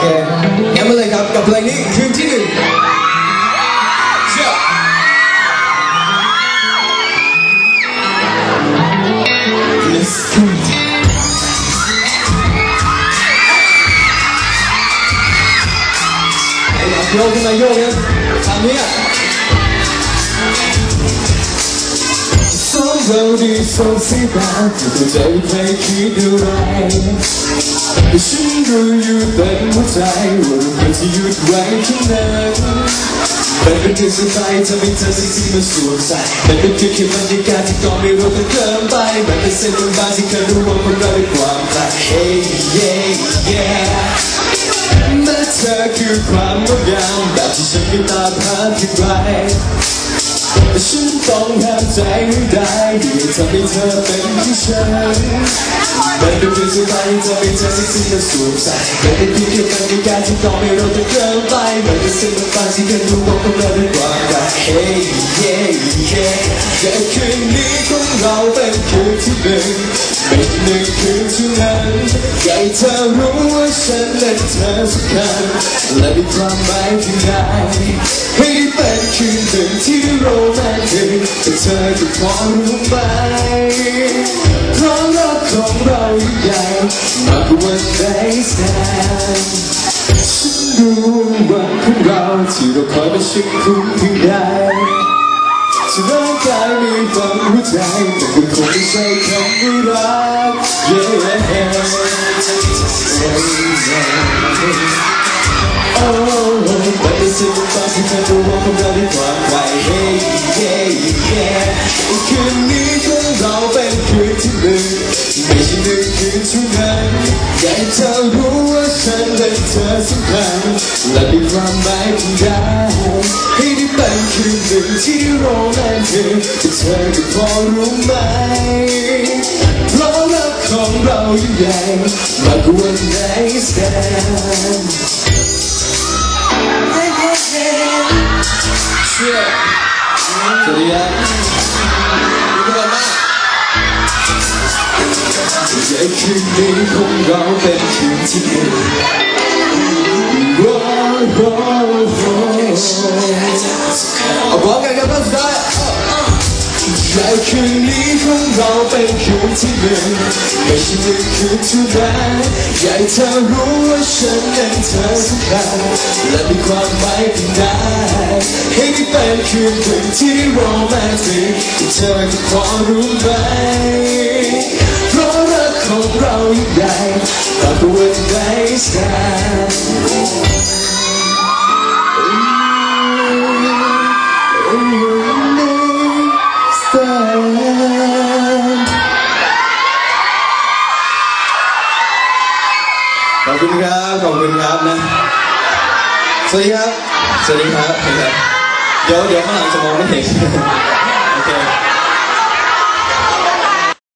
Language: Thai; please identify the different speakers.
Speaker 1: เคงั้นมาเลยครับกับเพลงนี้คืนที่หนึ่งเชื่อ Let's go ไอ้หลับโยกขึ้นมาโยกเนี่ยทางเนี้ยสองเราดีสองสีตาแต่ใจไม่คิดอะไร แต่ฉันรู้อยู่เต็มหัวใจว่าเราควรจะหยุดไว้ที่นั้นมันเป็นเพียงสไตล์ทำให้เธอสิ่งที่มันสวมใส่มันเป็นเพียงแค่บรรยากาศที่ก็ไม่รู้กันเกินไปมันเป็นเส้นบางๆที่เคยรู้ว่าพวกเราได้ความใคร Hey yeah yeah แม้เธอคือความงดงามแบบที่ฉันไม่ตามหาที่ไร แต่ฉันต้องห้ามใจไม่ได้ที่ทำให้เธอเป็นที่ฉันมันเป็นเพียงสุดท้ายที่ทำให้เธอสิ่งที่มันสวมใส่มันเป็นเพียงแค่บรรยาการที่ก็ไม่รู้จะเกินไปมันเป็นสิ่งบางๆที่เกินรู้ว่าพวกเราได้ควากัน Hey yeah yeah แต่คืนนี้ของเราเป็นคืนที่หนึ่งไม่ใช่หนึ่งคืนเท่านั้นอยากให้เธอรู้ว่าฉันและเธอสำคัญและมีความหมายที่ไหนให้เป็นคืนหนึ่งที่โรแมนติกแต่เธอจะพอรู้ไหมเพราะรักของเรายิ่งใหญ่มากกว่าวันไหนแสนฉันรู้วันของเราที่เราคอยมาชิดคุ้มเพียงใด จะร่างกายมีฝังหัวใจแต่ก็คงไม่ใช่คำว่ารัก yeah โอ้ไม่ได้สิ่งต่างที่เธอรู้ว่าพวกเราได้ความใคร hey yeah yeah คืนนี้ของเราเป็นคืนที่หนึ่งไม่ใช่หนึ่งคืนเท่านั้นอยากให้เธอรู้ว่าฉันและเธอสำคัญและมีความหมายที่ได้ให้ได้เป็น สิ่งที่โรแมนติกแต่เธอจะพอรู้ไหมเพราะรักของเรายิ่งใหญ่มากกว่าไหนแสนเชื่อสวัสดีครับทุกคนมากใหญ่คืนนี้ของเราเป็นคืนที่หนึ่งโอ้โหเอา บอกกันครับท่านสุดท้ายและคืนนี้ของเราเป็นคืนที่หนึ่งไม่ใช่หนึ่งคืนเท่านั้นอยากให้เธอรู้ว่าฉันนั้นเธอสำคัญและมีความหมายเพียงใดให้ได้เป็นคืนหนึ่งที่โรแมนติกที่เธอจะพอรู้ไหมเพราะรักของเรายิ่งใหญ่มากกว่าวันไหนแสน ขอบคุณครับ ขอบคุณครับนะ สวัสดีครับ สวัสดีครับ เดี๋ยวเดี๋ยวข้างหลังจะมองไม่เห็น โอเค